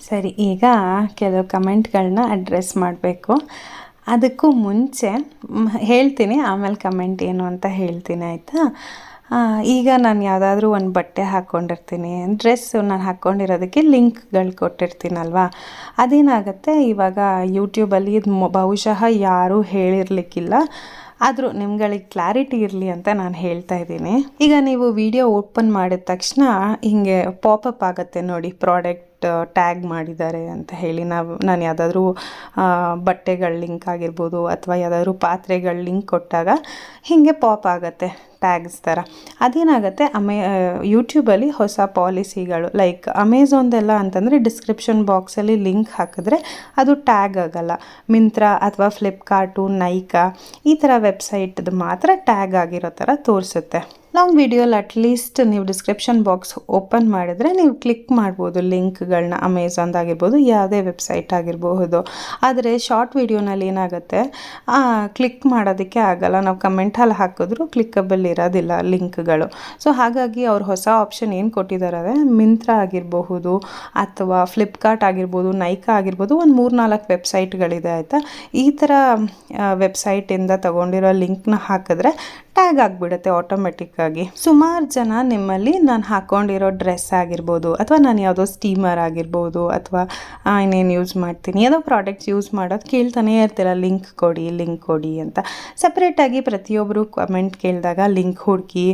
ಸರಿ, ಈಗ ಕೆಲವು ಕಮೆಂಟ್ಗಳನ್ನ ಅಡ್ರೆಸ್ ಮಾಡಬೇಕು. ಅದಕ್ಕೂ ಮುಂಚೆ ಹೇಳ್ತೀನಿ. ಆಮೇಲೆ ಕಮೆಂಟ್ ಏನು ಅಂತ ಹೇಳ್ತೀನಿ, ಆಯಿತಾ? ಈಗ ನಾನು ಯಾವುದಾದ್ರೂ ಒಂದು ಬಟ್ಟೆ ಹಾಕ್ಕೊಂಡಿರ್ತೀನಿ ಡ್ರೆಸ್ಸು ನಾನು ಹಾಕ್ಕೊಂಡಿರೋದಕ್ಕೆ ಲಿಂಕ್ಗಳು ಕೊಟ್ಟಿರ್ತೀನಲ್ವಾ? ಅದೇನಾಗುತ್ತೆ? ಇವಾಗ ಯೂಟ್ಯೂಬಲ್ಲಿ ಇದು ಬಹುಶಃ ಯಾರೂ ಹೇಳಿರ್ಲಿಕ್ಕಿಲ್ಲ. ಆದರೂ ನಿಮ್ಗಳಿಗೆ ಕ್ಲಾರಿಟಿ ಇರಲಿ ಅಂತ ನಾನು ಹೇಳ್ತಾ ಇದ್ದೀನಿ. ಈಗ ನೀವು ವಿಡಿಯೋ ಓಪನ್ ಮಾಡಿದ ತಕ್ಷಣ ಹಿಂಗೆ ಪಾಪಪ್ ಆಗುತ್ತೆ ನೋಡಿ ಪ್ರಾಡಕ್ಟ್ ಟ್ಯಾಗ್ ಮಾಡಿದ್ದಾರೆ ಅಂತ ಹೇಳಿ. ನಾವು, ನಾನು ಯಾವುದಾದ್ರೂ ಬಟ್ಟೆಗಳ ಲಿಂಕ್ ಆಗಿರ್ಬೋದು ಅಥವಾ ಯಾವುದಾದ್ರೂ ಪಾತ್ರೆಗಳ ಲಿಂಕ್ ಕೊಟ್ಟಾಗ ಹೀಗೆ ಪಾಪ್ ಆಗುತ್ತೆ. ಟ್ಯಾಗ್ಸ್ ಥರ ಅದೇನಾಗುತ್ತೆ? ಅಮೇ ಯೂಟ್ಯೂಬಲ್ಲಿ ಹೊಸ ಪಾಲಿಸಿಗಳು ಲೈಕ್ ಅಮೆಝಾನ್ದೆಲ್ಲ ಅಂತಂದರೆ ಡಿಸ್ಕ್ರಿಪ್ಷನ್ ಬಾಕ್ಸಲ್ಲಿ ಲಿಂಕ್ ಹಾಕಿದ್ರೆ ಅದು ಟ್ಯಾಗ್ ಆಗಲ್ಲ. ಮಿಂತ್ರಾ ಅಥವಾ ಫ್ಲಿಪ್ಕಾರ್ಟು ನೈಕಾ ಈ ಥರ ವೆಬ್ಸೈಟ್ದು ಮಾತ್ರ ಟ್ಯಾಗ್ ಆಗಿರೋ ಥರ ತೋರಿಸುತ್ತೆ. ಲಾಂಗ್ ವಿಡಿಯೋಲಿ ಅಟ್ಲೀಸ್ಟ್ ನೀವು ಡಿಸ್ಕ್ರಿಪ್ಷನ್ ಬಾಕ್ಸ್ ಓಪನ್ ಮಾಡಿದರೆ ನೀವು ಕ್ಲಿಕ್ ಮಾಡ್ಬೋದು ಲಿಂಕ್ಗಳನ್ನ ಅಮೆಝಾನ್ದಾಗಿರ್ಬೋದು ಯಾವುದೇ ವೆಬ್ಸೈಟ್ ಆಗಿರಬಹುದು. ಆದರೆ ಶಾರ್ಟ್ ವಿಡಿಯೋನಲ್ಲಿ ಏನಾಗುತ್ತೆ? ಕ್ಲಿಕ್ ಮಾಡೋದಕ್ಕೆ ಆಗಲ್ಲ. ನಾವು ಕಮೆಂಟಲ್ಲಿ ಹಾಕಿದ್ರು ಕ್ಲಿಕ್ಕಬಲ್ ಇರೋದಿಲ್ಲ ಲಿಂಕ್ಗಳು ಸೊ ಹಾಗಾಗಿ ಅವ್ರು ಹೊಸ ಆಪ್ಷನ್ ಏನು ಕೊಟ್ಟಿದ್ದಾರೆ ಮಿಂತ್ರ ಆಗಿರಬಹುದು ಅಥವಾ ಫ್ಲಿಪ್ಕಾರ್ಟ್ ಆಗಿರ್ಬೋದು ನೈಕಾ ಆಗಿರ್ಬೋದು, ಒಂದು ಮೂರು ನಾಲ್ಕು ವೆಬ್ಸೈಟ್ಗಳಿದೆ ಆಯಿತಾ? ಈ ಥರ ವೆಬ್ಸೈಟಿಂದ ತಗೊಂಡಿರೋ ಲಿಂಕ್ನ ಹಾಕಿದ್ರೆ ಟ್ಯಾಗ್ ಆಗಿಬಿಡುತ್ತೆ ಆಟೋಮೆಟಿಕ್ಕಾಗಿ ಸುಮಾರು ಜನ ನಿಮ್ಮಲ್ಲಿ ನಾನು ಹಾಕೊಂಡಿರೋ ಡ್ರೆಸ್ ಆಗಿರ್ಬೋದು ಅಥವಾ ನಾನು ಯಾವುದೋ ಸ್ಟೀಮರ್ ಆಗಿರ್ಬೋದು ಅಥವಾ ಇನ್ನೇನು ಯೂಸ್ ಮಾಡ್ತೀನಿ. ಯಾವುದೋ ಪ್ರಾಡಕ್ಟ್ಸ್ ಯೂಸ್ ಮಾಡೋದು ಕೇಳ್ತಾನೆ ಇರ್ತೀರ ಲಿಂಕ್ ಕೊಡಿ ಲಿಂಕ್ ಕೊಡಿ ಅಂತ. ಸಪ್ರೇಟಾಗಿ ಪ್ರತಿಯೊಬ್ಬರು ಕಮೆಂಟ್ ಕೇಳಿದಾಗ ಲಿಂಕ್ ಹುಡುಕಿ,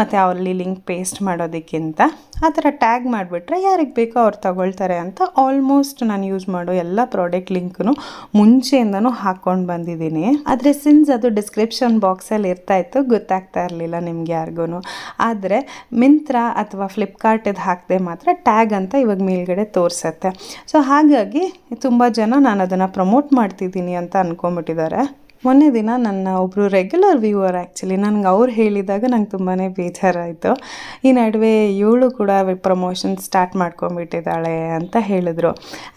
ಮತ್ತು ಅವರಲ್ಲಿ ಲಿಂಕ್ ಪೇಸ್ಟ್ ಮಾಡೋದಕ್ಕಿಂತ ಆ ಥರ ಟ್ಯಾಗ್ ಮಾಡಿಬಿಟ್ರೆ ಯಾರಿಗೆ ಬೇಕೋ ಅವ್ರು ತಗೊಳ್ತಾರೆ ಅಂತ ಆಲ್ಮೋಸ್ಟ್ ನಾನು ಯೂಸ್ ಮಾಡೋ ಎಲ್ಲ ಪ್ರಾಡಕ್ಟ್ ಲಿಂಕ್ನು ಮುಂಚೆಯಿಂದನೂ ಹಾಕ್ಕೊಂಡು ಬಂದಿದ್ದೀನಿ. ಆದರೆ ಸಿನ್ಸ್ ಅದು ಡಿಸ್ಕ್ರಿಪ್ಷನ್ ಬಾಕ್ಸಲ್ಲಿ ಇರ್ತಾ ಇತ್ತು ಗೊತ್ತಾಗ್ತಾ ಇರಲಿಲ್ಲ ನಿಮ್ಗೆ ಯಾರಿಗೂ ಆದರೆ ಮಿಂತ್ರಾ ಅಥವಾ ಫ್ಲಿಪ್ಕಾರ್ಟಿದ್ದು ಹಾಕಿದೆ ಮಾತ್ರ ಟ್ಯಾಗ್ ಅಂತ ಇವಾಗ ಮೇಲ್ಗಡೆ ತೋರಿಸತ್ತೆ. ಸೊ ಹಾಗಾಗಿ ತುಂಬ ಜನ ನಾನು ಅದನ್ನು ಪ್ರಮೋಟ್ ಮಾಡ್ತಿದ್ದೀನಿ ಅಂತ ಅಂದ್ಕೊಂಬಿಟ್ಟಿದ್ದಾರೆ ಮೊನ್ನೆ ದಿನ ನನ್ನ ಒಬ್ಬರು ರೆಗ್ಯುಲರ್ ವ್ಯೂವರ್ ಆ್ಯಕ್ಚುಲಿ ನನಗೆ ಅವ್ರು ಹೇಳಿದಾಗ ನಂಗೆ ತುಂಬಾ ಬೇಜಾರಾಯಿತು. ಈ ನಡುವೆ ಇವಳು ಕೂಡ ಪ್ರಮೋಷನ್ ಸ್ಟಾರ್ಟ್ ಮಾಡ್ಕೊಂಬಿಟ್ಟಿದ್ದಾಳೆ ಅಂತ ಹೇಳಿದ್ರು.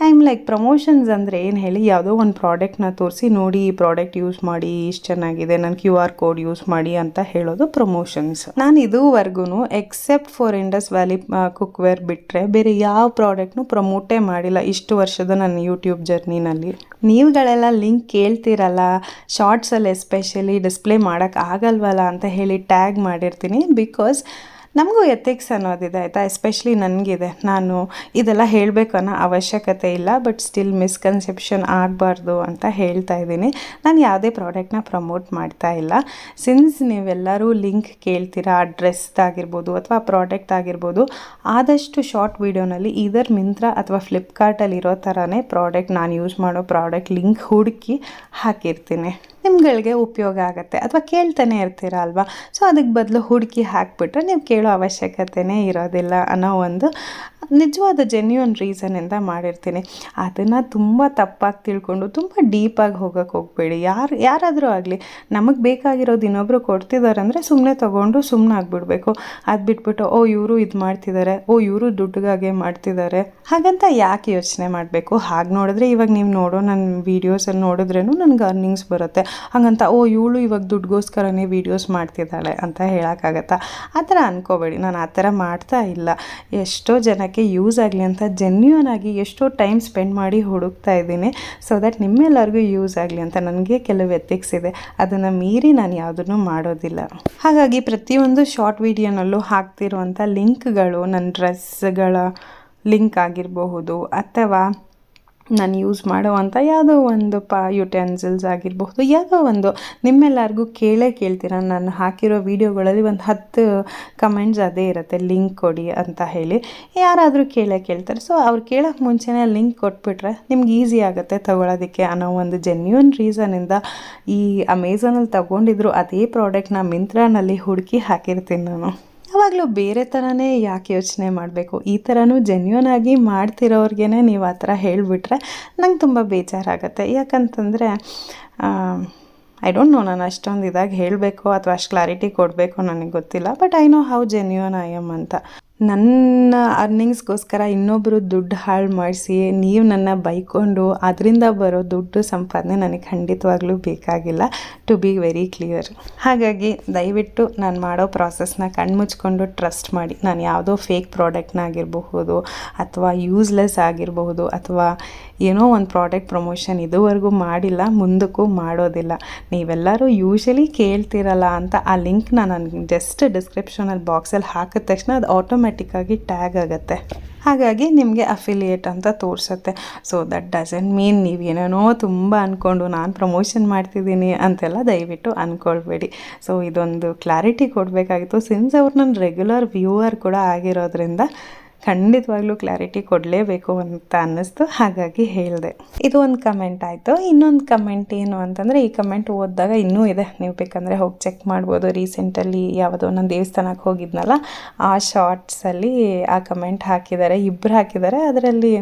ಐ ಆಮ್ ಲೈಕ್ ಪ್ರಮೋಷನ್ಸ್ ಅಂದರೆ ಏನು ಹೇಳಿ, ಯಾವುದೋ ಒಂದು ಪ್ರಾಡಕ್ಟ್ನ ತೋರಿಸಿ ನೋಡಿ, ಈ ಪ್ರಾಡಕ್ಟ್ ಯೂಸ್ ಮಾಡಿ, ಇಷ್ಟು ಚೆನ್ನಾಗಿದೆ ನನ್ನ ಕ್ಯೂ ಆರ್ ಕೋಡ್ ಯೂಸ್ ಮಾಡಿ ಅಂತ ಹೇಳೋದು ಪ್ರಮೋಷನ್ಸ್ ನಾನು ಇದುವರೆಗೂ except for Indus valley cookware ಬಿಟ್ಟರೆ ಬೇರೆ ಯಾವ ಪ್ರಾಡಕ್ಟ್ನು ಪ್ರಮೋಟೇ ಮಾಡಿಲ್ಲ ಇಷ್ಟು ವರ್ಷದ ನನ್ನ ಯೂಟ್ಯೂಬ್ ಜರ್ನಿನಲ್ಲಿ ನೀವುಗಳೆಲ್ಲ ಲಿಂಕ್ ಕೇಳ್ತಿರಲ್ಲ ಶಾರ್ಟ್ಸಲ್ಲಿ ಎಸ್ಪೆಷಲಿ ಡಿಸ್ಪ್ಲೇ ಮಾಡೋಕ್ಕಾಗಲ್ವಲ್ಲ ಅಂತ ಹೇಳಿ ಟ್ಯಾಗ್ ಮಾಡಿರ್ತೀನಿ ಬಿಕಾಸ್ ನಮಗೂ ಎಥಿಕ್ಸ್ ಅನ್ನೋದಿದೆ ಆಯಿತಾ? ಎಸ್ಪೆಷಲಿ ನನಗಿದೆ. ನಾನು ಇದೆಲ್ಲ ಹೇಳಬೇಕು ಅನ್ನೋ ಅವಶ್ಯಕತೆ ಇಲ್ಲ ಬಟ್ ಸ್ಟಿಲ್ ಮಿಸ್ಕನ್ಸೆಪ್ಷನ್ ಆಗಬಾರ್ದು ಅಂತ ಹೇಳ್ತಾ ಇದ್ದೀನಿ. ನಾನು ಯಾವುದೇ ಪ್ರಾಡಕ್ಟ್ನ ಪ್ರಮೋಟ್ ಮಾಡ್ತಾ ಇಲ್ಲ. ಸಿನ್ಸ್ ನೀವೆಲ್ಲರೂ ಲಿಂಕ್ ಕೇಳ್ತೀರಾ ಡ್ರೆಸ್ದಾಗಿರ್ಬೋದು ಅಥವಾ ಪ್ರಾಡಕ್ಟ್ ಆಗಿರ್ಬೋದು, ಆದಷ್ಟು ಶಾರ್ಟ್ ವೀಡಿಯೋನಲ್ಲಿ ಇದರ್ ಮಿಂತ್ರ ಅಥವಾ ಫ್ಲಿಪ್ಕಾರ್ಟಲ್ಲಿರೋ ಥರನೇ ಪ್ರಾಡಕ್ಟ್ ನಾನು ಯೂಸ್ ಮಾಡೋ ಪ್ರಾಡಕ್ಟ್ ಲಿಂಕ್ ಹುಡುಕಿ ಹಾಕಿರ್ತೀನಿ. ನಿಮ್ಗಳಿಗೆ ಉಪಯೋಗ ಆಗುತ್ತೆ ಅಥವಾ ಕೇಳ್ತಾನೆ ಇರ್ತೀರ ಅಲ್ವಾ? ಸೊ ಅದಕ್ಕೆ ಬದಲು ಹುಡುಕಿ ಹಾಕಿಬಿಟ್ರೆ ನೀವು ಕೇಳೋ ಅವಶ್ಯಕತೆನೇ ಇರೋದಿಲ್ಲ ಅನ್ನೋ ಒಂದು ನಿಜವಾದ ಜೆನ್ಯೂನ್ ರೀಸನಿಂದ ಮಾಡಿರ್ತೀನಿ. ಅದನ್ನು ತುಂಬ ತಪ್ಪಾಗಿ ತಿಳ್ಕೊಂಡು ತುಂಬ ಡೀಪಾಗಿ ಹೋಗೋಕ್ಕೆ ಹೋಗಬೇಡಿ. ಯಾರು, ಯಾರಾದರೂ ಆಗಲಿ, ನಮಗೆ ಬೇಕಾಗಿರೋದು ಇನ್ನೊಬ್ಬರು ಕೊಡ್ತಿದ್ದಾರೆ ಅಂದರೆ ಸುಮ್ಮನೆ ತೊಗೊಂಡು ಸುಮ್ಮನೆ ಆಗಿಬಿಡ್ಬೇಕು. ಅದು ಬಿಟ್ಬಿಟ್ಟು, ಓ, ಇವರು ಇದು ಮಾಡ್ತಿದ್ದಾರೆ ಓ, ಇವರು ದುಡ್ಡುಗಾಗೆ ಮಾಡ್ತಿದ್ದಾರೆ ಹಾಗಂತ ಯಾಕೆ ಯೋಚನೆ ಮಾಡಬೇಕು? ಹಾಗೆ ನೋಡಿದ್ರೆ ಇವಾಗ ನೀವು ನೋಡೋ ನನ್ನ ವೀಡಿಯೋಸಲ್ಲಿ ನೋಡಿದ್ರೂ ನನಗೆ ಅರ್ನಿಂಗ್ಸ್ ಬರುತ್ತೆ. ಹಾಗಂತ, ಓ, ಇವಳು ಇವಾಗ ದುಡ್ಗೋಸ್ಕರನೇ ವೀಡಿಯೋಸ್ ಮಾಡ್ತಿದ್ದಾಳೆ ಅಂತ ಹೇಳೋಕ್ಕಾಗತ್ತಾ? ಆ ಥರ ಅನ್ಕೋಬೇಡಿ. ನಾನು ಆ ಥರ ಮಾಡ್ತಾ ಇಲ್ಲ. ಎಷ್ಟೋ ಜನಕ್ಕೆ ಯೂಸ್ ಆಗಲಿ ಅಂತ ಜೆನ್ಯೂನ್ ಆಗಿ ಎಷ್ಟೋ ಟೈಮ್ ಸ್ಪೆಂಡ್ ಮಾಡಿ ಹುಡುಕ್ತಾ ಇದ್ದೀನಿ. ಸೊ ದಟ್ ನಿಮ್ಮೆಲ್ಲರಿಗೂ ಯೂಸ್ ಆಗಲಿ ಅಂತ ನನಗೆ ಕೆಲವು ಎಥಿಕ್ಸ್ ಇದೆ. ಅದನ್ನು ಮೀರಿ ನಾನು ಯಾವುದನ್ನು ಮಾಡೋದಿಲ್ಲ. ಹಾಗಾಗಿ ಪ್ರತಿಯೊಂದು ಶಾರ್ಟ್ ವಿಡಿಯೋನಲ್ಲೂ ಹಾಕ್ತಿರುವಂಥ ಲಿಂಕ್ಗಳು, ನನ್ನ ಡ್ರೆಸ್ಗಳ ಲಿಂಕ್ ಆಗಿರಬಹುದು, ಅಥವಾ ನಾನು ಯೂಸ್ ಮಾಡುವಂಥ ಯಾವುದೋ ಒಂದು ಪಾ ಯುಟೆನ್ಸಿಲ್ಸ್ ಆಗಿರಬಹುದು, ಯಾವುದೋ ಒಂದು. ನಿಮ್ಮೆಲ್ಲರಿಗೂ ಕೇಳೇ ಕೇಳ್ತೀರ? ನಾನು ಹಾಕಿರೋ ವೀಡಿಯೋಗಳಲ್ಲಿ ಒಂದು ಹತ್ತು ಕಮೆಂಟ್ಸ್ ಅದೇ ಇರುತ್ತೆ ಲಿಂಕ್ ಕೊಡಿ ಅಂತ ಹೇಳಿ. ಯಾರಾದರೂ ಕೇಳೇ ಕೇಳ್ತಾರೆ. ಸೊ ಅವ್ರು ಕೇಳೋಕ್ಕೆ ಮುಂಚೆನೇ ಲಿಂಕ್ ಕೊಟ್ಬಿಟ್ರೆ ನಿಮ್ಗೆ ಈಸಿ ಆಗುತ್ತೆ ತೊಗೊಳೋದಕ್ಕೆ ಅನ್ನೋ ಒಂದು ಜೆನ್ಯೂನ್ ರೀಸನಿಂದ ಈ ಅಮೆಝಾನಲ್ಲಿ ತಗೊಂಡಿದ್ರು, ಅದೇ ಪ್ರಾಡಕ್ಟ್ನ ಮಿಂತ್ರಾನಲ್ಲಿ ಹುಡುಕಿ ಹಾಕಿರ್ತೀನಿ ನಾನು. ಯಾವಾಗಲೂ ಬೇರೆ ಥರನೇ ಯಾಕೆ ಯೋಚನೆ ಮಾಡಬೇಕು? ಈ ಥರನೂ ಜೆನ್ಯೂನ್ ಆಗಿ ಮಾಡ್ತಿರೋರ್ಗೇ ನೀವು ಆ ಥರ ಹೇಳಿಬಿಟ್ರೆ ನಂಗೆ ತುಂಬ ಬೇಜಾರಾಗುತ್ತೆ. ಯಾಕಂತಂದರೆ ಐ ಡೋಂಟ್ ನೋ ನಾನು ಅಷ್ಟೊಂದು ಇದಾಗಿ ಹೇಳಬೇಕು ಅಥವಾ ಅಷ್ಟು ಕ್ಲಾರಿಟಿ ಕೊಡಬೇಕು ನನಗೆ ಗೊತ್ತಿಲ್ಲ but I know how genuine I am ಅಂತ. ನನ್ನ ಅರ್ನಿಂಗ್ಸ್ಗೋಸ್ಕರ ಇನ್ನೊಬ್ಬರು ದುಡ್ಡು ಹಾಳು ಮಾಡಿಸಿ, ನೀವು ನನ್ನ ಬೈಕೊಂಡು ಅದರಿಂದ ಬರೋ ದುಡ್ಡು ಸಂಪಾದನೆ ನನಗೆ ಖಂಡಿತವಾಗ್ಲೂ ಬೇಕಾಗಿಲ್ಲ ಟು ಬಿ ವೆರಿ ಕ್ಲಿಯರ್ ಹಾಗಾಗಿ ದಯವಿಟ್ಟು ನಾನು ಮಾಡೋ ಪ್ರಾಸೆಸ್ನ ಕಣ್ಮುಚ್ಕೊಂಡು ಟ್ರಸ್ಟ್ ಮಾಡಿ. ನಾನು ಯಾವುದೋ ಫೇಕ್ ಪ್ರಾಡಕ್ಟ್ನ ಆಗಿರಬಹುದು, ಅಥವಾ ಯೂಸ್ಲೆಸ್ ಆಗಿರಬಹುದು, ಅಥವಾ ಏನೋ ಒಂದು ಪ್ರಾಡಕ್ಟ್ ಪ್ರಮೋಷನ್ ಇದುವರೆಗೂ ಮಾಡಿಲ್ಲ, ಮುಂದಕ್ಕೂ ಮಾಡೋದಿಲ್ಲ. ನೀವೆಲ್ಲರೂ ಯೂಶಲಿ ಕೇಳ್ತಿರಲ್ಲ ಅಂತ ಆ ಲಿಂಕ್ನ ನಾನು ಜಸ್ಟ್ ಡಿಸ್ಕ್ರಿಪ್ಷನಲ್ಲಿ ಬಾಕ್ಸಲ್ಲಿ ಹಾಕಿದ ತಕ್ಷಣ ಅದು ಆಟೋಮೆಟಿಕ್ಕಾಗಿ ಟ್ಯಾಗ್ ಆಗುತ್ತೆ. ಹಾಗಾಗಿ ನಿಮಗೆ ಅಫಿಲಿಯೇಟ್ ಅಂತ ತೋರಿಸುತ್ತೆ. ಸೊ ದಟ್ ಡಸೆಂಟ್ ಮೀನ್ ನೀವು ಏನೇನೋ ತುಂಬ ಅಂದ್ಕೊಂಡು ನಾನು ಪ್ರಮೋಷನ್ ಮಾಡ್ತಿದ್ದೀನಿ ಅಂತೆಲ್ಲ ದಯವಿಟ್ಟು ಅಂದ್ಕೊಳ್ಬೇಡಿ ಸೊ ಇದೊಂದು ಕ್ಲಾರಿಟಿ ಕೊಡಬೇಕಾಗಿತ್ತು. ಸಿನ್ಸ್ ಅವ್ರು ನನ್ನ ರೆಗ್ಯುಲರ್ ವ್ಯೂವರ್ ಕೂಡ ಆಗಿರೋದ್ರಿಂದ ಖಂಡಿತವಾಗ್ಲೂ ಕ್ಲಾರಿಟಿ ಕೊಡಲೇಬೇಕು ಅಂತ ಅನ್ನಿಸ್ತು. ಹಾಗಾಗಿ ಹೇಳಿದೆ. ಇದು ಒಂದು ಕಮೆಂಟ್ ಆಯಿತು. ಇನ್ನೊಂದು ಕಮೆಂಟ್ ಏನು ಅಂತಂದರೆ, ಈ ಕಮೆಂಟ್ ಓದಿದಾಗ ಇನ್ನೂ ಇದೆ. ನೀವು ಬೇಕಂದರೆ ಹೋಗಿ ಚೆಕ್ ಮಾಡ್ಬೋದು. ರೀಸೆಂಟಲ್ಲಿ ಯಾವುದೋ ನಾನು ದೇವಸ್ಥಾನಕ್ಕೆ ಹೋಗಿದ್ನಲ್ಲ, ಆ ಶಾರ್ಟ್ಸಲ್ಲಿ ಆ ಕಮೆಂಟ್ ಹಾಕಿದ್ದಾರೆ. ಇಬ್ಬರು ಹಾಕಿದ್ದಾರೆ. ಅದರಲ್ಲಿ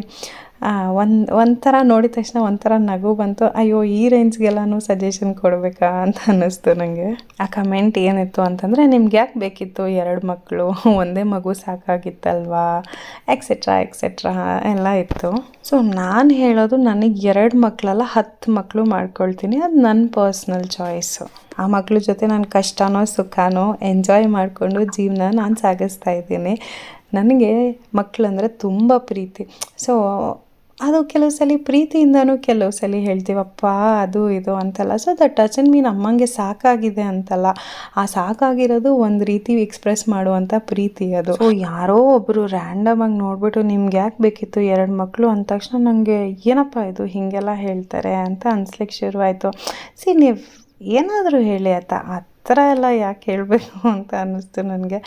ಒಂದು ಒಂಥರ ನೋಡಿದ ತಕ್ಷಣ ಒಂಥರ ನಗು ಬಂತು. ಅಯ್ಯೋ, ಈ ರೇಂಜ್ಗೆಲ್ಲನೂ ಸಜೆಷನ್ ಕೊಡಬೇಕಾ ಅಂತ ಅನ್ನಿಸ್ತು ನನಗೆ ಆ ಕಮೆಂಟ್ ಏನಿತ್ತು ಅಂತಂದರೆ, ನಿಮ್ಗೆ ಯಾಕೆ ಬೇಕಿತ್ತು? ಎರಡು ಮಕ್ಕಳು ಒಂದೇ ಮಗು ಸಾಕಾಗಿತ್ತಲ್ವಾ? ಎಕ್ಸೆಟ್ರಾ ಎಕ್ಸೆಟ್ರಾ ಎಲ್ಲ ಇತ್ತು. ಸೊ ನಾನು ಹೇಳೋದು ನನಗೆ ಎರಡು ಮಕ್ಕಳೆಲ್ಲ ಹತ್ತು ಮಕ್ಕಳು ಮಾಡ್ಕೊಳ್ತೀನಿ. ಅದು ನನ್ನ ಪರ್ಸ್ನಲ್ ಚಾಯ್ಸು ಆ ಮಕ್ಳ ಜೊತೆ ನಾನು ಕಷ್ಟನೋ, ಸುಖನೋ ಎಂಜಾಯ್ ಮಾಡಿಕೊಂಡು ಜೀವನ ನಾನು ಸಾಗಿಸ್ತಾ ಇದ್ದೀನಿ. ನನಗೆ ಮಕ್ಕಳಂದರೆ ತುಂಬ ಪ್ರೀತಿ. ಸೊ ಅದು ಕೆಲವು ಸಲ ಪ್ರೀತಿಯಿಂದನೂ ಕೆಲವು ಸಲ ಹೇಳ್ತೀವಪ್ಪ, ಅದು ಇದು ಅಂತಲ್ಲ. ಸೊ ದ ಟಚ್ ಟಚನ್ ಮೀನ್ ಅಮ್ಮಂಗೆ ಸಾಕಾಗಿದೆ ಅಂತಲ್ಲ. ಆ ಸಾಕಾಗಿರೋದು ಒಂದು ರೀತಿ ಎಕ್ಸ್ಪ್ರೆಸ್ ಮಾಡುವಂಥ ಪ್ರೀತಿ ಅದು. ಸೊ ಯಾರೋ ಒಬ್ಬರು ರ್ಯಾಂಡಮ್ ಆಗಿ ನೋಡ್ಬಿಟ್ಟು ನಿಮ್ಗೆ ಯಾಕೆ ಬೇಕಿತ್ತು ಎರಡು ಮಕ್ಕಳು ಅಂದ ತಕ್ಷಣ ನನಗೆ ಏನಪ್ಪ ಇದು ಹೀಗೆಲ್ಲ ಹೇಳ್ತಾರೆ ಅಂತ ಅನ್ಸ್ಲಿಕ್ಕೆ ಶುರುವಾಯಿತು. ಸಿ ನೀವು ಏನಾದರೂ ಹೇಳಿ ಆಯ್ತಾ? ಆ ಥರ ಎಲ್ಲ ಯಾಕೆ ಹೇಳಬೇಕು ಅಂತ ಅನ್ನಿಸ್ತು ನನಗೆ.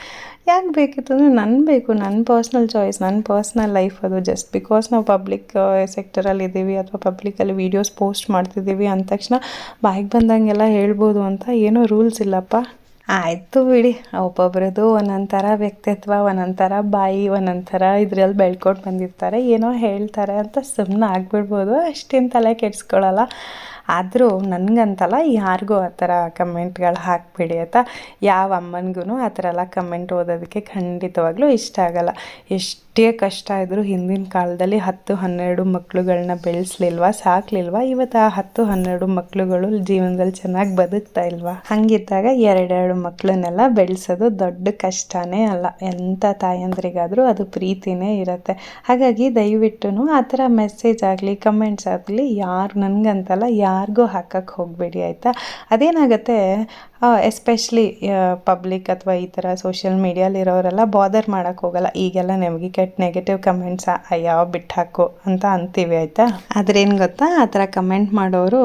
ಯಾಕೆ ಬೇಕಿತ್ತು ಅಂದರೆ ನನ್ನ ಬೇಕು ನನ್ನ ಪರ್ಸ್ನಲ್ ಚಾಯ್ಸ್ ನನ್ನ ಪರ್ಸ್ನಲ್ ಲೈಫ್ ಅದು. ಜಸ್ಟ್ ಬಿಕಾಸ್ ನಾವು ಪಬ್ಲಿಕ್ ಸೆಕ್ಟರಲ್ಲಿ ಇದ್ದೀವಿ ಅಥವಾ ಪಬ್ಲಿಕಲ್ಲಿ ವೀಡಿಯೋಸ್ ಪೋಸ್ಟ್ ಮಾಡ್ತಿದ್ದೀವಿ ಅಂದ ತಕ್ಷಣ ಬಾಯಿಗೆ ಬಂದಂಗೆಲ್ಲ ಹೇಳ್ಬೋದು ಅಂತ ಏನೂ ರೂಲ್ಸ್ ಇಲ್ಲಪ್ಪ. ಆಯಿತು ಬಿಡಿ. ಒಬ್ಬೊಬ್ರದ್ದು ಒಂದೊಂದು ಥರ ವ್ಯಕ್ತಿತ್ವ ಒಂದೊಂದು ಥರ ಬಾಯಿ ಒಂದೊಂದು ಥರ ಇದ್ರಲ್ಲಿ ಬೆಳ್ಕೊಂಡು ಬಂದಿರ್ತಾರೆ. ಏನೋ ಹೇಳ್ತಾರೆ ಅಂತ ಸುಮ್ಮನೆ ಆಗಿಬಿಡ್ಬೋದು. ಅಷ್ಟೇನು ತಲೆ ಕೆಡ್ಸ್ಕೊಳ್ಳಲ್ಲ ಆದರೂ ನನಗಂತಲ್ಲ ಯಾರಿಗೂ ಆ ಥರ ಕಮೆಂಟ್ಗಳು ಹಾಕಿಬಿಡಿ ಆಯ್ತಾ? ಯಾವ ಅಮ್ಮನಿಗೂ ಆ ಥರ ಎಲ್ಲ ಕಮೆಂಟ್ ಓದೋದಕ್ಕೆ ಖಂಡಿತವಾಗ್ಲೂ ಇಷ್ಟ ಆಗಲ್ಲ. ಎಷ್ಟೇ ಕಷ್ಟ ಇದ್ದರೂ ಹಿಂದಿನ ಕಾಲದಲ್ಲಿ ಹತ್ತು ಹನ್ನೆರಡು ಮಕ್ಕಳುಗಳನ್ನ ಬೆಳೆಸ್ಲಿಲ್ವಾ, ಸಾಕ್ಲಿಲ್ವಾ? ಇವತ್ತು ಆ ಹತ್ತು ಹನ್ನೆರಡು ಮಕ್ಕಳುಗಳು ಜೀವನದಲ್ಲಿ ಚೆನ್ನಾಗಿ ಬದುಕ್ತಾ ಇಲ್ವಾ? ಹಂಗಿದ್ದಾಗ ಎರಡೆರಡು ಮಕ್ಕಳನ್ನೆಲ್ಲ ಬೆಳೆಸೋದು ದೊಡ್ಡ ಕಷ್ಟನೇ ಅಲ್ಲ. ಎಂಥ ತಾಯಂದ್ರಿಗಾದರೂ ಅದು ಪ್ರೀತಿನೇ ಇರುತ್ತೆ. ಹಾಗಾಗಿ ದಯವಿಟ್ಟು ಆ ಥರ ಮೆಸೇಜ್ ಆಗಲಿ, ಕಮೆಂಟ್ಸ್ ಆಗಲಿ, ಯಾರು ನನಗಂತಲ್ಲ ಯಾರಿಗೂ ಹಾಕಕ್ಕೆ ಹೋಗಬೇಡಿ ಆಯಿತಾ? ಅದೇನಾಗುತ್ತೆ ಎಸ್ಪೆಷಲಿ ಪಬ್ಲಿಕ್ ಅಥವಾ ಈ ಥರ ಸೋಷಿಯಲ್ ಮೀಡಿಯಾಲಿರೋರೆಲ್ಲ ಬಾದರ್ ಮಾಡೋಕ್ಕೆ ಹೋಗಲ್ಲ. ಈಗೆಲ್ಲ ನಿಮಗೆ ಕೆಟ್ಟ ನೆಗೆಟಿವ್ ಕಮೆಂಟ್ಸ ಅಯ್ಯೋ ಬಿಟ್ಟು ಹಾಕು ಅಂತ ಅಂತೀವಿ ಆಯಿತಾ? ಆದ್ರೇನು ಗೊತ್ತಾ? ಆ ಥರ ಕಮೆಂಟ್ ಮಾಡೋರು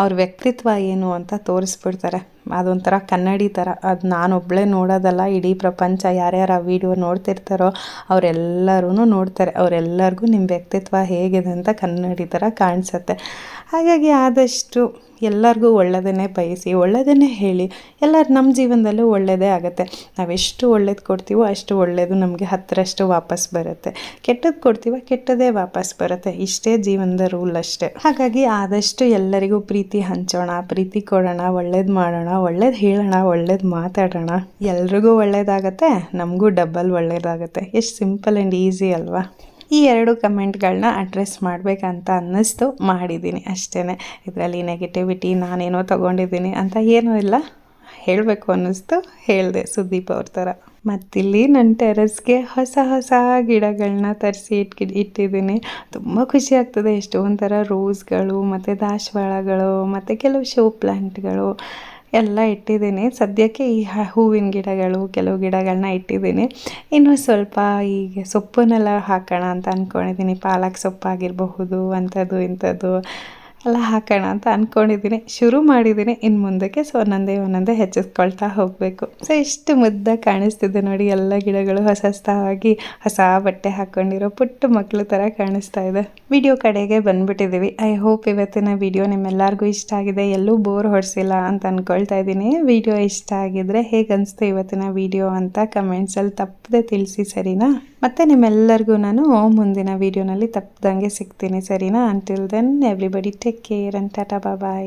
ಅವ್ರ ವ್ಯಕ್ತಿತ್ವ ಏನು ಅಂತ ತೋರಿಸ್ಬಿಡ್ತಾರೆ. ಅದೊಂಥರ ಕನ್ನಡಿ ಥರ. ಅದು ನಾನೊಬ್ಬಳೇ ನೋಡೋದಲ್ಲ, ಇಡೀ ಪ್ರಪಂಚ ಯಾರ್ಯಾರು ಆ ವಿಡಿಯೋ ನೋಡ್ತಿರ್ತಾರೋ ಅವರೆಲ್ಲರೂ ನೋಡ್ತಾರೆ. ಅವರೆಲ್ಲರಿಗೂ ನಿಮ್ಮ ವ್ಯಕ್ತಿತ್ವ ಹೇಗಿದೆ ಅಂತ ಕನ್ನಡಿ ಥರ ಕಾಣಿಸುತ್ತೆ. ಹಾಗಾಗಿ ಆದಷ್ಟು ಎಲ್ಲರಿಗೂ ಒಳ್ಳೆಯದನ್ನೇ ಬಯಸಿ ಒಳ್ಳೆಯದನ್ನೇ ಹೇಳಿ. ಎಲ್ಲರೂ ನಮ್ಮ ಜೀವನದಲ್ಲೂ ಒಳ್ಳೆಯದೇ ಆಗುತ್ತೆ. ನಾವೆಷ್ಟು ಒಳ್ಳೇದು ಕೊಡ್ತೀವೋ ಅಷ್ಟು ಒಳ್ಳೆಯದು ನಮಗೆ ಹತ್ತರಷ್ಟು ವಾಪಸ್ ಬರುತ್ತೆ. ಕೆಟ್ಟದ್ದು ಕೊಡ್ತೀವೋ ಕೆಟ್ಟದೇ ವಾಪಸ್ ಬರುತ್ತೆ. ಇಷ್ಟೇ ಜೀವನದ ರೂಲ್ ಅಷ್ಟೇ. ಹಾಗಾಗಿ ಆದಷ್ಟು ಎಲ್ಲರಿಗೂ ಪ್ರೀತಿ ಹಂಚೋಣ, ಪ್ರೀತಿ ಕೊಡೋಣ, ಒಳ್ಳೇದು ಮಾಡೋಣ, ಒಳ್ಳೇದು ಹೇಳೋಣ, ಒಳ್ಳೇದು ಮಾತಾಡೋಣ. ಎಲ್ರಿಗೂ ಒಳ್ಳೇದಾಗತ್ತೆ, ನಮಗೂ ಡಬ್ಬಲ್ ಒಳ್ಳೇದಾಗುತ್ತೆ. ಎಷ್ಟು ಸಿಂಪಲ್ ಆ್ಯಂಡ್ ಈಸಿ ಅಲ್ವಾ? ಈ ಎರಡು ಕಮೆಂಟ್ಗಳನ್ನ ಅಡ್ರೆಸ್ ಮಾಡಬೇಕಂತ ಅನ್ನಿಸ್ತು. ಮಾಡಿದ್ದೀನಿ ಅಷ್ಟೇ ಇದರಲ್ಲಿ ನೆಗೆಟಿವಿಟಿ ನಾನೇನೋ ತೊಗೊಂಡಿದ್ದೀನಿ ಅಂತ ಏನೂ ಇಲ್ಲ. ಹೇಳಬೇಕು ಅನ್ನಿಸ್ತು. ಹೇಳಿದೆ ಸುದೀಪ್ ಅವ್ರ ಥರ. ಮತ್ತಿಲ್ಲಿ ನನ್ನ ಟೆರೆಸ್ಗೆ ಹೊಸ ಹೊಸ ಗಿಡಗಳನ್ನ ತರಿಸಿ ಇಟ್ಕಿ, ಇಟ್ಟಿದ್ದೀನಿ. ತುಂಬ ಖುಷಿ ಆಗ್ತದೆ. ಎಷ್ಟೊಂಥರ ಥರ ರೋಸ್ಗಳು ಮತ್ತು ದಾಸವಾಳಗಳು, ಮತ್ತು ಕೆಲವು ಶೋ ಪ್ಲ್ಯಾಂಟ್ಗಳು ಎಲ್ಲ ಇಟ್ಟಿದ್ದೀನಿ. ಸದ್ಯಕ್ಕೆ ಈ ಹೂವಿನ ಗಿಡಗಳು, ಕೆಲವು ಗಿಡಗಳನ್ನ ಇಟ್ಟಿದ್ದೀನಿ. ಇನ್ನು ಸ್ವಲ್ಪ ಈಗ ಸೊಪ್ಪನ್ನೆಲ್ಲ ಹಾಕೋಣ ಅಂತ ಅಂದ್ಕೊಂಡಿದ್ದೀನಿ ಪಾಲಕ್ ಸೊಪ್ಪಾಗಿರಬಹುದು, ಅಂಥದ್ದು, ಇಂಥದ್ದು. ಎಲ್ಲ ಹಾಕೋಣ ಅಂತ ಅಂದ್ಕೊಂಡಿದ್ದೀನಿ ಶುರು ಮಾಡಿದ್ದೀನಿ ಇನ್ನು ಮುಂದಕ್ಕೆ ಸೊ ಒಂದೊಂದೇ ಒಂದೊಂದೇ ಹೆಚ್ಚಿಸ್ಕೊಳ್ತಾ ಹೋಗಬೇಕು. ಸೊ ಇಷ್ಟು ಮುದ್ದ ಕಾಣಿಸ್ತಿದೆ ನೋಡಿ, ಎಲ್ಲ ಗಿಡಗಳು ಹೊಸ ಹೊಸದಾಗಿ, ಹೊಸ ಬಟ್ಟೆ ಹಾಕ್ಕೊಂಡಿರೋ ಪುಟ್ಟ ಮಕ್ಕಳು ಥರ ಕಾಣಿಸ್ತಾ ಇದೆ. ವಿಡಿಯೋ ಕಡೆಗೆ ಬಂದ್ಬಿಟ್ಟಿದ್ದೀವಿ. ಐ ಹೋಪ್ ಇವತ್ತಿನ ವಿಡಿಯೋ ನಿಮ್ಮೆಲ್ಲರಿಗೂ ಇಷ್ಟ ಆಗಿದೆ. ಎಲ್ಲೂ ಬೋರ್ ಹೊಡಿಸಿಲ್ಲ ಅಂತ ಅಂದ್ಕೊಳ್ತಾ ಇದ್ದೀನಿ. ವಿಡಿಯೋ ಇಷ್ಟ ಆಗಿದ್ರೆ ಹೇಗೆ ಅನಿಸ್ತು ಇವತ್ತಿನ ವಿಡಿಯೋ ಅಂತ ಕಮೆಂಟ್ಸಲ್ಲಿ ತಪ್ಪದೆ ತಿಳಿಸಿ, ಸರಿನಾ? ಮತ್ತು ನಿಮ್ಮೆಲ್ಲರಿಗೂ ನಾನು ಮುಂದಿನ ವಿಡಿಯೋನಲ್ಲಿ ತಪ್ಪದಂಗೆ ಸಿಗ್ತೀನಿ, ಸರಿನಾ? Until then everybody take Take care and tata bye bye.